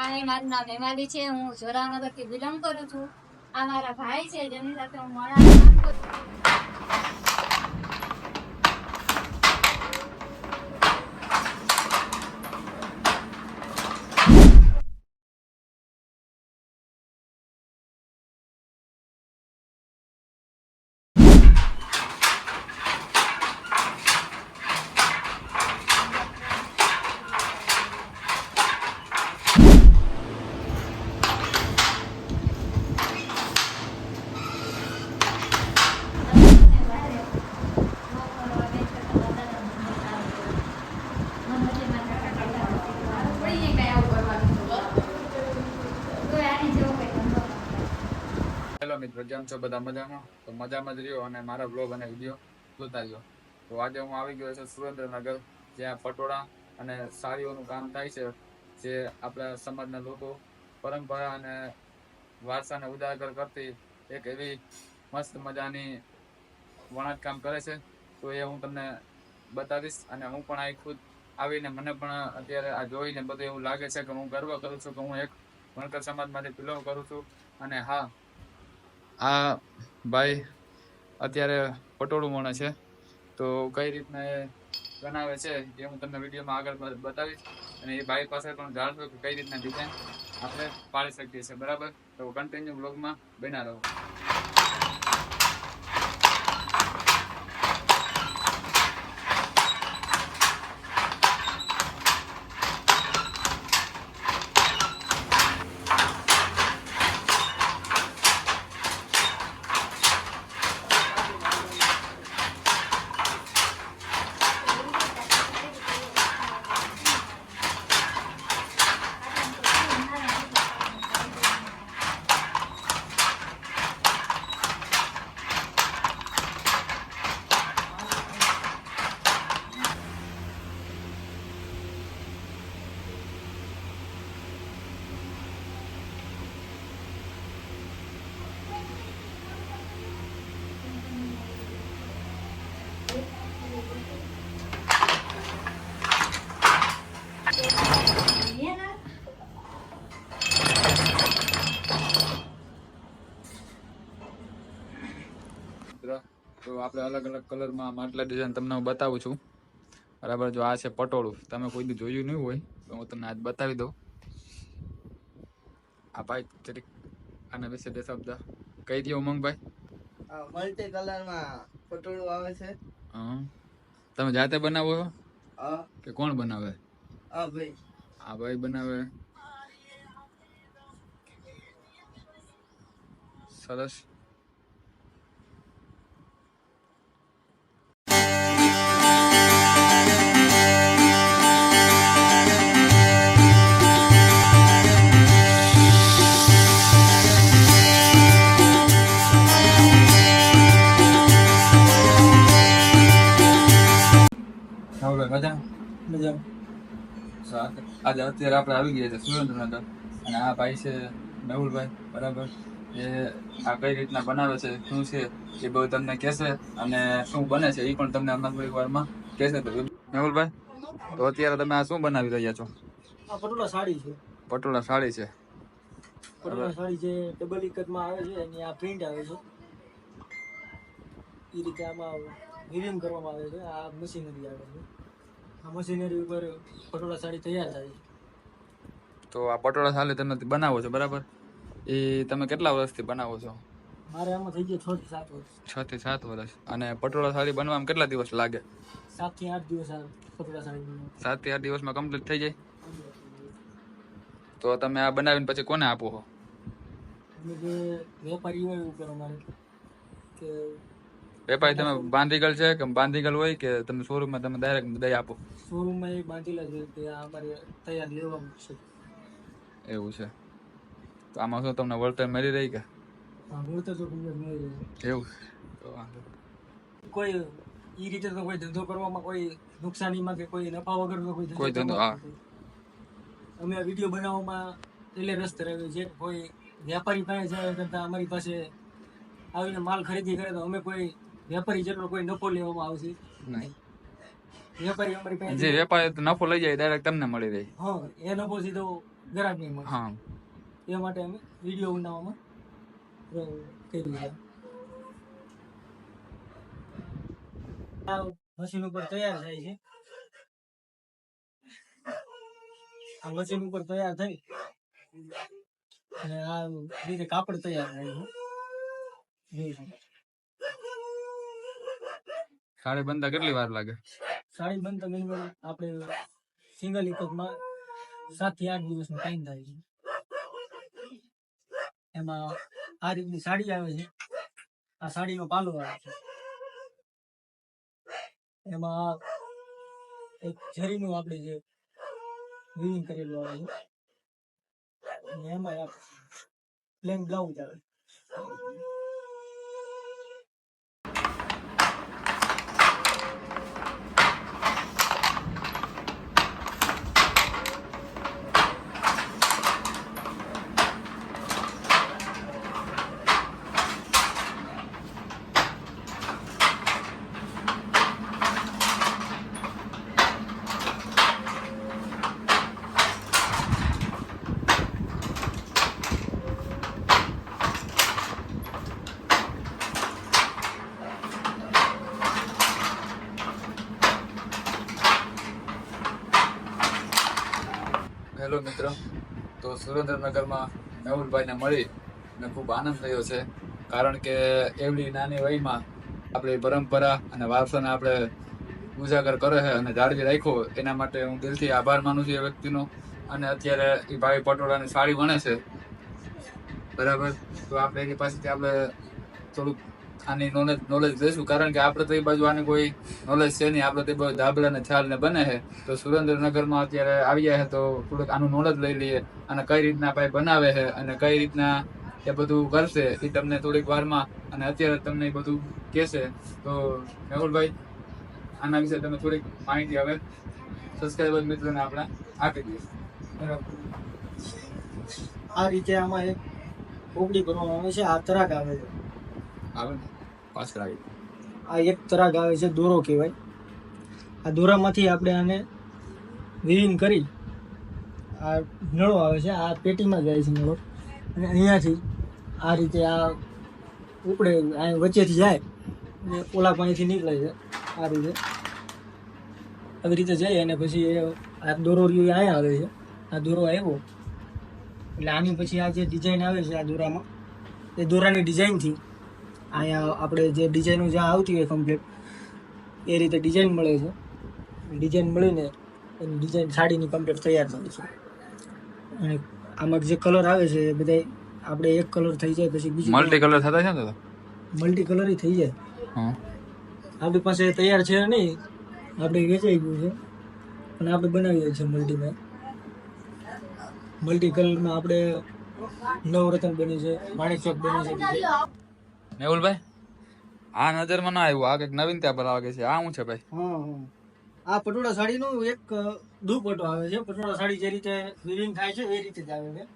હા મારું નામ હેમાલી છે, હું જોરાનગરથી બિલોંગ કરું છું આ મારા ભાઈ છે, જેની સાથે હું મળવા કામ કરું છું. કેમ છો? બધા મજામાં? તો મજામાં જ રહ્યો અને મારા બ્લોગ અને વીડિયો જોતા રહ્યો. તો આજે હું આવી ગયો છું સુરેન્દ્રનગર, જ્યાં પટોળા અને સાડીઓનું કામ થાય છે, જે આપણા સમાજના લોકો પરંપરા અને વારસાને ઉજાગર કરતી એક એવી મસ્ત મજાની વણાટકામ કરે છે. તો એ હું તમને બતાવીશ અને હું પણ આ ખુદ આવીને મને પણ અત્યારે આ જોઈને બધું એવું લાગે છે કે હું ગર્વ કરું છું કે હું એક વણકર સમાજમાંથી બિલોંગ કરું છું. અને હા આ ભાઈ અત્યારે પટોળું વણે છે. તો કઈ રીતના એ બનાવે છે એ હું તમને વિડીયોમાં આગળ બતાવીશ. અને એ ભાઈ પાસે પણ જાણશો કે કઈ રીતના ડિઝાઇન આપણે પાડી શકીએ છીએ. બરાબર? તો કન્ટિન્યુ બ્લોગમાં બના રહો મિત્રો તો આપણે અલગ અલગ કલરમાં માટલા ડિઝાઇન તમને હું બતાવું છું. બરાબર જો આ છે પટોળું. તમે કોઈ જોયું નહીં હોય તો હું તમને આજ બતાવી દઉં. આ ભાઈ જરીક આના વિશે બે શબ્દ કહી દો ઉમંગભાઈ મલ્ટી કલરમાં પટોળું આવે છે. હા. તમે જાતે બનાવો છો? કે કોણ બનાવે? આ ભાઈ. આ ભાઈ બનાવે. સરસ. હવે મજા? મજા? સારું. આજે અત્યારે આપણે આવી ગયા છે સુરેન્દ્રનગર. અને આ ભાઈ છે મેહુલભાઈ બરાબર? એ આ કઈ રીતના બનાવે છે શું છે એ બધું તમને કહેશે. અને શું બને છે એ પણ તમને હમણાં થોડીક વારમાં કહેશે. તો મેહુલભાઈ તો અત્યારે તમે આ શું બનાવી રહ્યા છો? આ પટોળા સાડી છે. પટોળા સાડી છે. પટોળા સાડી છે ડબલ ઇકટમાં આવે છે એની આ પ્રિન્ટ આવે છે. એ રીતે આમાં વિવિંગ કરવામાં આવે છે. આ મશીનરી આવે છે આ મશીનરી ઉપર પટોળા સાડી તૈયાર થાય. તો આ પટોળા સાડી તમે બનાવો છો બરાબર? એ તમે કેટલા વર્ષથી બનાવો છો? મારે આમાં થઈ ગયા છ થી સાત વર્ષ. છ થી સાત વર્ષ. અને પટોળા સાડી બનવામાં કેટલા દિવસ લાગે? સાતથી આઠ દિવસ પટોળા સાડી સાતથી આઠ દિવસમાં કમ્પ્લીટ થઈ જાય? તો તમે આ બનાવીને પછી કોને આપો છો? જે વેપારી હોય એવું કરો મારે. કે વેપારી તમે બાંધીગલ છે કે બાંધીગલ હોય કે તમે શોરૂમમાં તમે ડાયરેક્ટ દઈ આપો? શોરૂમમાં એક બાંધેલા છે તે આ અમારે તૈયાર લેવાનું છે. એવું છે. તો આમાં શું તમને વળતર મળી રહી કે? હા વળતર તો એવું તો કોઈ ઈ રીતે તો કોઈ ધંધો કરવામાં કોઈ નુકસાનીમાં કે કોઈ નફા વગરનો કોઈ કોઈ ધંધો, હા. અમે વીડિયો બનાવવામાં એટલે રસ ધરાવીએ છે. કોઈ વ્યાપારી પાસે જાય કરતા અમારી પાસે આવીને માલ ખરીદી કરે તો અમે કોઈ વેપારી જેટલો કોઈ નફો લેવામાં આવશે. નહીં. વેપારી અમારી જે વેપારી તો નફો લઈ જાય ડાયરેક્ટ તમને મળી રહી. હા એ નફો સીધો ગ્રાહક મળે. હા. એ માટે અમે વીડિયો બનાવવામાં કર્યું છે આ મશીન ઉપર તૈયાર થાય છે. આ મશીન ઉપર તૈયાર થઈ. અને આ રીતે કાપડ તૈયાર થાય છે. સાડી બનતા કેટલી વાર લાગે? સાડી બનતા મિનિમમ આપણે સિંગલ ઇકતમાં સાતથી આઠ દિવસનો ટાઈમ થાય છે. એમાં આ રીતની સાડી આવે છે. આ સાડીનો પાલો આવે છે. એમાં એક ઝરીનું આપણે જે વિવિંગ કરેલું આવે છે. એમાં પ્લેન બ્લાઉઝ આવે હેલો મિત્ર. તો સુરેન્દ્રનગરમાં મેહુલભાઈને મળી મેં ખૂબ આનંદ થયો છે. કારણ કે એવડી નાની વયમાં આપણી પરંપરા અને વારસાને આપણે ઉજાગર કરે છે અને જાળવી રાખ્યો. એના માટે હું દિલથી આભાર માનું છું એ વ્યક્તિનો. અને અત્યારે એ ભાઈ પટોળાની સાડી વણે છે. બરાબર? તો આપણે એની પાસેથી આપણે થોડુંક આની નોલેજ નોલેજ લઈશું કારણ કે આપણે તો એ બાજુ આની કોઈ નોલેજ છે નહીં. આપણે તે બાજુ ધાબળા ને છાલ ને બને છે. તો સુરેન્દ્રનગરમાં અત્યારે આવ્યા છે તો થોડુંક આનું નોલેજ લઈ લઈએ અને કઈ રીતના ભાઈ બનાવે છે અને કઈ રીતના એ બધું કરશે એ તમને થોડીક વારમાં અને અત્યારે તમને એ બધું કહેશે. તો મેહુલભાઈ આના વિશે તમે થોડીક માહિતી હવે સબસ્ક્રાઈબર મિત્રોને આપણે આપી દઈએ. બરાબર. આ રીતે આમાં એક ઉપડી કરવામાં આવે છે આ તરાક આવે છે. આવે આ એક તરાગ આવે છે દોરો કહેવાય. આ દોરામાંથી આપણે આને વિવિંગ કરી આ નળો આવે છે, આ પેટીમાં જાય છે નળો. અને અહીંયાથી આ રીતે આ ઉપડે, આ વચ્ચેથી જાય અને ઓલા પાણીથી નીકળે છે આ રીતે. આવી રીતે જાય અને પછી આ દોરો રહ્યો અહીંયા આવે છે. આ દોરો આવ્યો. એટલે આની પછી આ જે ડિઝાઇન આવે છે આ દોરામાં, એ દોરાની ડિઝાઇનથી અહીંયા આપણે જે ડિઝાઇનો જ્યાં આવતી હોય કમ્પ્લીટ એ રીતે ડિઝાઇન મળે છે. ડિઝાઇન મળીને એની ડિઝાઇન સાડીની કમ્પ્લીટ તૈયાર થાય છે. અને આમાં જે કલર આવે છે એ બધા આપણે એક કલર થઈ જાય પછી બીજું મલ્ટી કલર થતા છે ને મલ્ટી કલર થઈ જાય. હા. આપણી પાસે તૈયાર છે નહીં આપણે વેચાઈ ગયું છે. અને આપણે બનાવીએ છીએ મલ્ટીમાં મલ્ટી કલરમાં આપણે નવરત્ન બની છે માણેક ચોક બની છે. મેહુલભાઈ? આ નજરમાં ના આવ્યું. આ કંઈક નવીન ત્યાં બનાવે છે. આ શું છે ભાઈ? હા હા. આ પટોળા સાડીનું એક દુપટો દુપટ્ટો આવે છે. પટોળા સાડી જે રીતે વિવિંગ થાય છે એ રીતે જ આવે છે.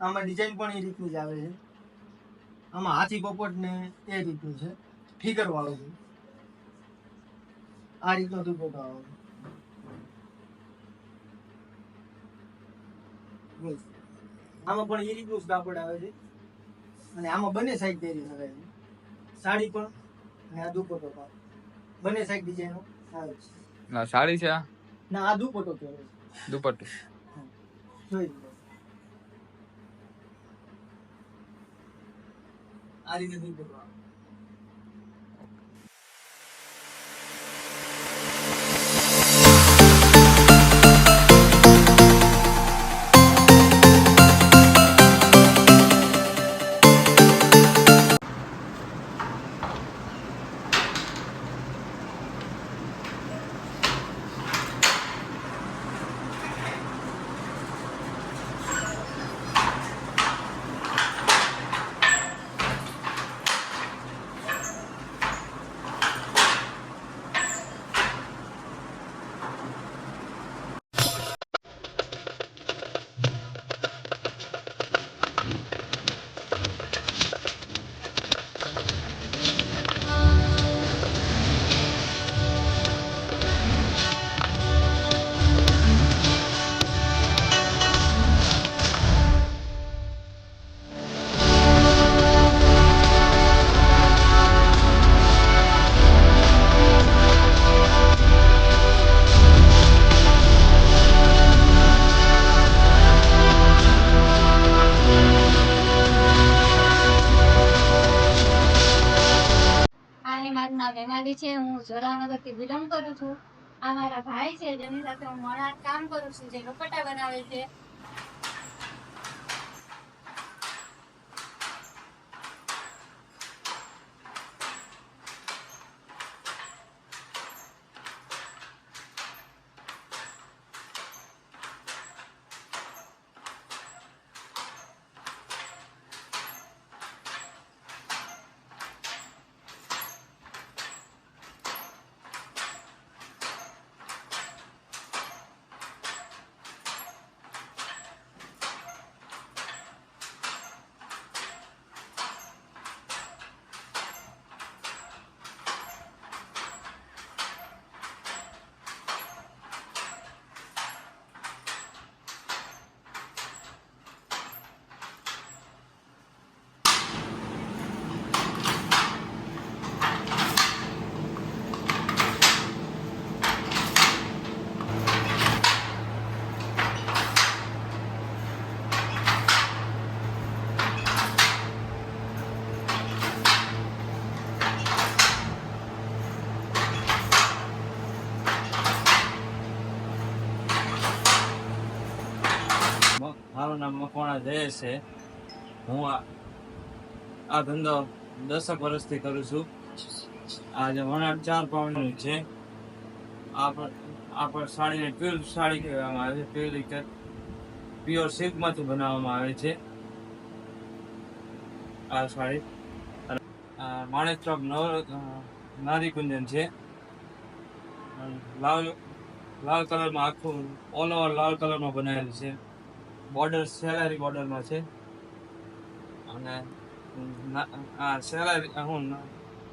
આમાં ડિઝાઇન પણ એ રીતની જ આવે છે. આમાં હાથી પોપટ ને એ રીતનું છે. ફિગર વાળું છે. આ રીતનો દુપટ્ટો આવે છે. બસ. આમાં પણ એ રીતનું જ કાપડ આવે છે. અને આમાં બંને સાઈડ પહેરી શકાય છે. સાડી પણ અને આ દુપટ્ટો પણ. બંને સાઈડ ડિઝાઇનો આવે છે. ના સાડી છે આ? ના આ દુપટ્ટો પહેરો છે. દુપટ્ટું. જોઈ આ રીતે દુપટ્ટો આવે છે, હું જોરાનગરથી બિલોંગ કરું છું. આ મારા ભાઈ છે, જેની સાથે હું મોડા કામ કરું છું, જે લપટા બનાવે છે. મ- મકવાણા જયેશ છે, હું આ ધંધો દસક વર્ષથી કરું છું. આજે વણાટ ચાર પાઉન્ડનું છે. આ પણ સાડીને પ્યોર સાડી કહેવામાં આવે છે. પ્યોર પ્યોર સિલ્કમાંથી બનાવવામાં આવે છે. આ સાડી. માણેક ચોક નવ નારી કુંજન છે લાલ લાલ કલરમાં આખું ઓલ ઓવર લાલ કલરમાં બનાવેલું છે. બોર્ડર સેલારી બોર્ડરમાં છે. અને આ સેલારી હું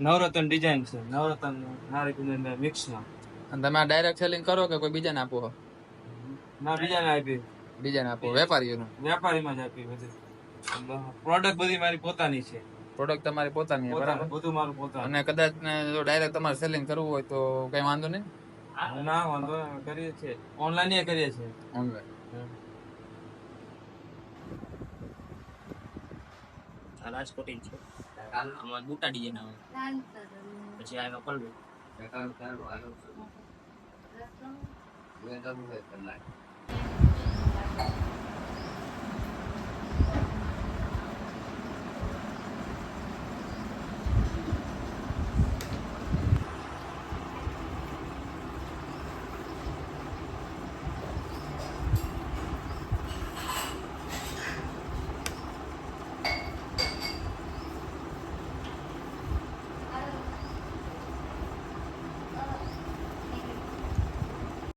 નવરત્ન ડિઝાઇન છે. નવરત્ન નારી કુંદન મિક્સમાં અને તમે આ ડાયરેક્ટ સેલિંગ કરો કે કોઈ બીજાને આપો? ના બીજાને આપી બીજાને આપો વેપારીઓનું? વેપારીમાં જ આપી બધી. પ્રોડક્ટ બધી મારી પોતાની છે. પ્રોડક્ટ તમારી પોતાની છે, બરાબર? બધું મારું પોતાનું. અને કદાચ ને જો ડાયરેક્ટ તમારે સેલિંગ કરવું હોય તો કઈ વાંધો નહીં? ના વાંધો કરીએ છીએ. ઓનલાઈન એ કરીએ છીએ. ઓનલાઈન આ રાજકોટી છે. આમાં બુટા ડિઝાઇન આવે પછી આ એમાં પલ્લુ